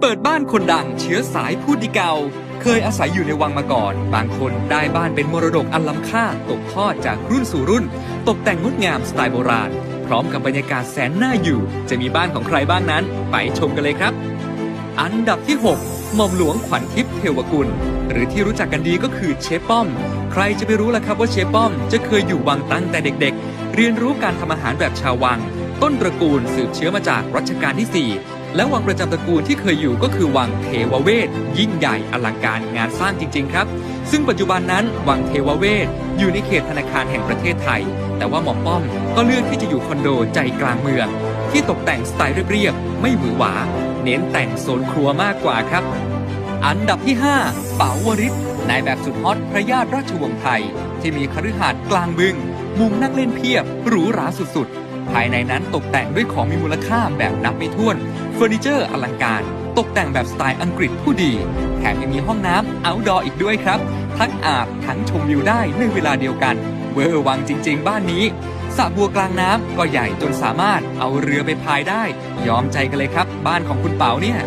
เปิดบ้านคนดังเชื้อสายพูดดีเกา เคยอาศัยอยู่ในวังมาก่อน บางคนได้บ้านเป็นมรดกอันล้ำค่าตกทอดจากรุ่นสู่รุ่น ตกแต่งงดงามสไตล์โบราณ พร้อมกับบรรยากาศแสนน่าอยู่ จะมีบ้านของใครบ้างนั้น ไปชมกันเลยครับ อันดับที่ 6 หม่อมหลวงขวัญทิพย์เทวกุล หรือที่รู้จักกันดีก็คือเชฟป้อม ใครจะไปรู้ล่ะครับว่าเชฟป้อม จะเคยอยู่วังตั้งแต่เด็ก ๆ เรียนรู้การทำอาหารแบบชาววัง ต้นตระกูลสืบเชื้อมาจากรัชกาลที่ 4 และวังประจำตระกูลที่เคยอยู่ก็คือวังเทวเวศยิ่งใหญ่อลังการงานสร้างจริง ๆ ครับ ซึ่งปัจจุบันนั้นวังเทวเวศอยู่ในเขตธนาคารแห่งประเทศไทย แต่ว่าหมอป้อมก็เลือกที่จะอยู่คอนโดใจกลางเมือง ที่ตกแต่งสไตล์เรียบๆไม่หวือหวา เน้นแต่งโซนครัวมากกว่าครับ อันดับที่ 5 เป๋าวริศนายแบบสุดฮอตพระญาติราชวงศ์ไทย ที่มีคฤหาสน์กลางบึง มุมนั่งเล่นเพียบหรูหราสุดๆ ภายในนั้นตกแต่งด้วยของมีมูลค่าแบบนับไม่ถ้วน เฟอร์นิเจอร์อลังการ ตกแต่งแบบสไตล์อังกฤษผู้ดี แถมยังมีห้องน้ำอ outdoor อีกด้วยครับ ทั้งอาบทั้งชมวิวได้ในเวลาเดียวกัน เวอร์วังจริง ๆ บ้านนี้สระบัวกลางน้ำก็ใหญ่จนสามารถเอาเรือไปพายได้ ยอมใจกันเลยครับ บ้านของคุณเปาเนี่ย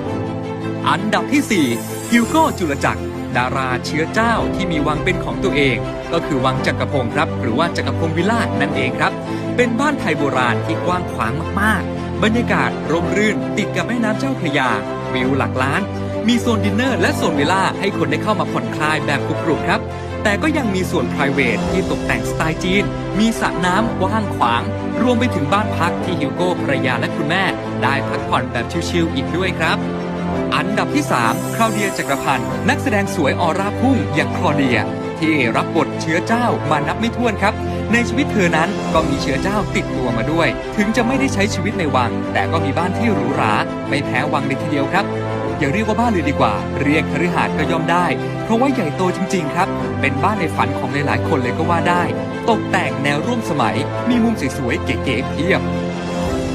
อันดับที่4ฮิวโก้จุลจักร ดาราเชื้อเจ้าที่มีวังเป็นของตัวเอง ก็คือวังจักรพงศ์ครับ หรือว่าจักรพงศ์วิลล่าชนั่นเองครับ เป็นบ้านไทยโบราณที่กว้างขวางมากๆ บรรยากาศร่มรื่นติดกับแม่น้ำเจ้าพระยา วิวหลักล้าน มีโซนดินเนอร์และโซนวิลล่าให้คนได้เข้ามาผ่อนคลายแบบกรุบๆครับแต่ก็ยังมีส่วน p r i v a t ที่ตกแต่งสไตล์จีน มีสระน้ำกว้างขวาง รวมไปถึงบ้านพักที่ฮิวโก้ภรรยาและคุณแม่ ได้พักผ่อนแบบชิลๆอีกด้วยครับ อันดับที่ 3คลาวเดียจักรพันธ์นักแสดงสวยออร่าพุ่งอย่างคลอเดีย ที่รับบทเชื้อเจ้ามานับไม่ถ้วนครับ ในชีวิตเธอนั้นก็มีเชื้อเจ้าติดตัวมาด้วย ถึงจะไม่ได้ใช้ชีวิตในวัง แต่ก็มีบ้านที่หรูหราไม่แพ้วังเลยทีเดียวครับอย่าเรียกว่าบ้านเลยดีกว่า เรียกคฤหาสน์ก็ย่อมได้ เพราะว่าใหญ่โตจริง ๆ ครับ เป็นบ้านในฝันของหลายๆคนเลยก็ว่าได้ ตกแต่งแนวร่วมสมัย มีมุมสวยๆเก๋ๆเพียบ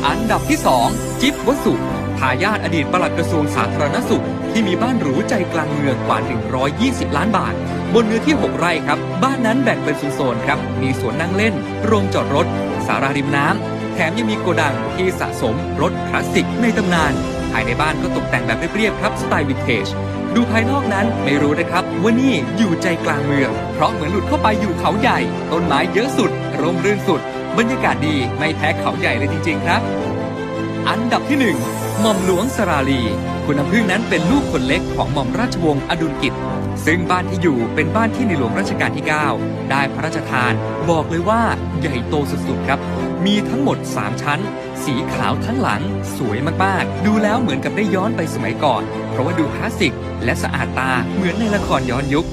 อันดับที่ 2 จิ๊บวสุ ทายาทอดีตปลัดกระทรวงสาธารณสุข ที่มีบ้านหรูใจกลางเมืองกว่า 120 ล้านบาท บนเนื้อที่ 6 ไร่ครับ บ้านนั้นแบ่งเป็นโซนครับ มีสวนนั่งเล่น โรงจอดรถ สาราริมน้ำแถมยังมีโกดังที่สะสมรถคลาสสิกในตำนาน ภายในบ้านก็ตกแต่งแบบเรียบๆครับสไตล์วินเทจดูภายนอกนั้นไม่รู้นะครับว่านี่อยู่ใจกลางเมือง เพราะเหมือนหลุดเข้าไปอยู่เขาใหญ่ ต้นไม้เยอะสุด ร่มรื่นสุด บรรยากาศดีไม่แพ้เขาใหญ่เลยจริง ๆ ครับ อันดับที่1หม่อมหลวงสราลี คุณน้ำพึ่งนั้นเป็นลูกคนเล็กของหม่อมราชวงศ์อดุลกิจ ซึ่งบ้านที่อยู่เป็นบ้านที่ในหลวงรัชกาลที่ 9 ได้พระราชทาน บอกเลยว่าใหญ่โตสุดๆครับ มีทั้งหมด 3 ชั้น สีขาวทั้งหลัง สวยมากๆ ดูแล้วเหมือนกับได้ย้อนไปสมัยก่อน เพราะว่าดูคลาสสิก และสะอาดตาเหมือนในละครย้อนยุค